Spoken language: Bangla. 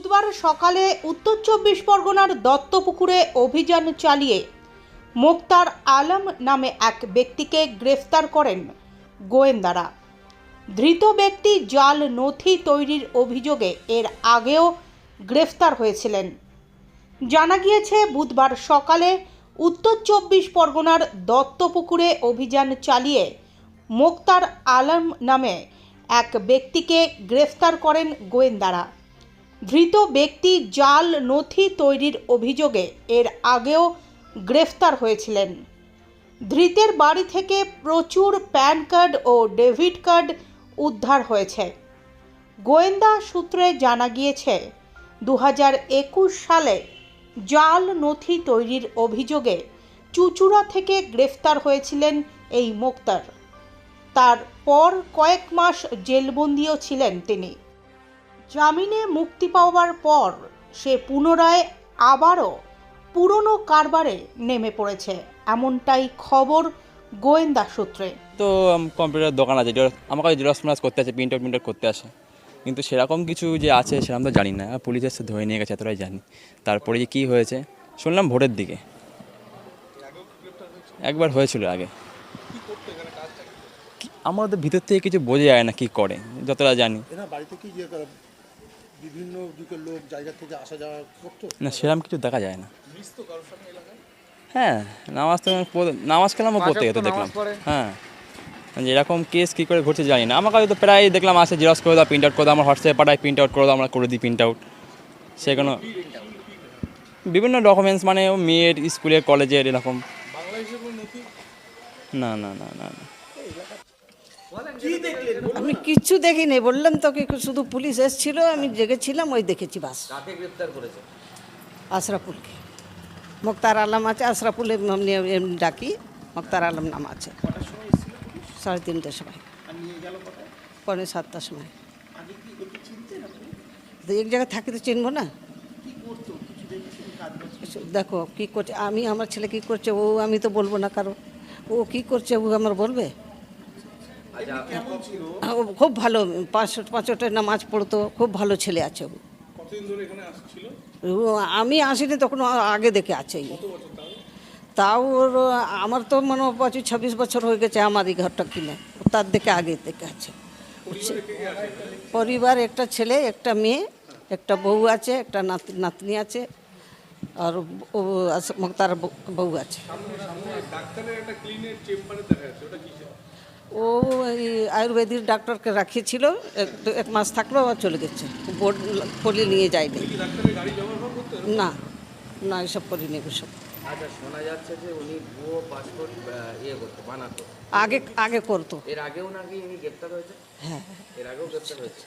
বুধবার সকালে উত্তর চব্বিশ পরগনার দত্তপুকুরে অভিযান চালিয়ে মোক্তার আলম নামে এক ব্যক্তিকে গ্রেফতার করেন গোয়েন্দারা। ধৃত ব্যক্তি জাল নথি তৈরির অভিযোগে এর আগেও গ্রেফতার হয়েছিলেন। জানা গিয়েছে, বুধবার সকালে উত্তর চব্বিশ পরগনার দত্তপুকুরে অভিযান চালিয়ে মোক্তার আলম নামে এক ব্যক্তিকে গ্রেফতার করেন গোয়েন্দারা। ধৃত ব্যক্তি জাল নথি তৈরির অভিযোগে এর আগেও গ্রেফতার হয়েছিলেন। ধৃতের বাড়ি থেকে প্রচুর প্যান কার্ড ও ডেবিট কার্ড উদ্ধার হয়েছে। গোয়েন্দা সূত্রে জানা গিয়েছে দু হাজার একুশ সালে জাল নথি তৈরির অভিযোগে চুচুড়া থেকে গ্রেফতার হয়েছিলেন এই মোক্তার। তার পর কয়েক মাস জেলবন্দিও ছিলেন তিনি। জামিনে মুক্তি পাওয়ার পর সে পুনরায় আবারও পুরনো কারবারে নেমে পড়েছে। এমনটাই খবর গোয়েন্দা সূত্রে। তো কম্পিউটার দোকান আছে আমার কাছে জেরক্স ফেরক্স করতে আছে প্রিন্ট আউট প্রিন্ট করতে আসে। কিন্তু সেরকম কিছু যে আছে সেরকম তো জানি না। পুলিশ এসে ধরে নিয়ে গেছে এতটাই জানি। তারপরে যে কী হয়েছে শুনলাম ভোরের দিকে। একবার হয়েছিল আগে। আমাদের ভিতর থেকে কিছু বোঝা যায় না কি করে যতটা জানি। বাড়িতে কি বিভিন্ন দিকের লোক জায়গা থেকে আসা যাওয়া করতো? না সেরকম কিছু দেখা যায় না। হ্যাঁ নামাজ তো নামাজ কালামও পড়তে যেত দেখলাম। হ্যাঁ। মানে এরকম কেস কী করে ঘটছে জানি না। আমার কাছে তো প্রায় দেখলাম আসে জেরক্স করে দাও প্রিন্ট আউট করে দাও আমার হোয়াটসঅ্যাপে পাঠায় প্রিন্ট আউট করে দাও আমরা করে দিই প্রিন্ট আউট সে কোনো বিভিন্ন ডকুমেন্টস মানে মেয়ের স্কুলের কলেজের এরকম। না না না না না। আমি কিচ্ছু দেখিনি বললাম তোকে শুধু পুলিশ এসেছিল আমি জেগেছিলাম ওই দেখেছি বাস। আশরাফুলকে। মুক্তার আলম আছে আশরাফুল এমনি এমনি ডাকি মুক্তার আলম নাম আছে। সাড়ে তিনটের সময়। পৌনে সাতটার সময়। এক জায়গায় থাকি তো চিনবো না? দেখো কি করছে? আমি আমার ছেলে কি করছে? ও আমি তো বলব না কারও। ও কি করছে? ও আমার বলবে? খুব ভালো পাঁচ পাঁচটা নামাজ পড়তো খুব ভালো ছেলে আছে আমি আসিনি তখন আগে দেখে আছে। তাও? ওর আমার তো মনে পঁচিশ ছাব্বিশ বছর হয়ে গেছে আমার এই ঘরটা কিনে। তার দেখে আগে দেখে আছে। পরিবার একটা ছেলে একটা মেয়ে একটা বউ আছে একটা নাতি নাতনি আছে আর ও তার বউ আছে। ও এই আয়ুর্বেদিক ডাক্তারকে রাখিয়েছিল এক এক মাস থাকল আবার চলে গেছে। বোর্ড খুলে নিয়ে যায়নি। না না এসব করিনি এসব আচ্ছা শোনা যাচ্ছে যে উনি ভুয়ো পাসপোর্ট ইয়ে করতো বানাতো। আগে আগে করতো। এর আগেও নাকি ইনি গ্রেপ্তার হয়েছে হ্যাঁ। এর আগেও গ্রেপ্তার হয়েছে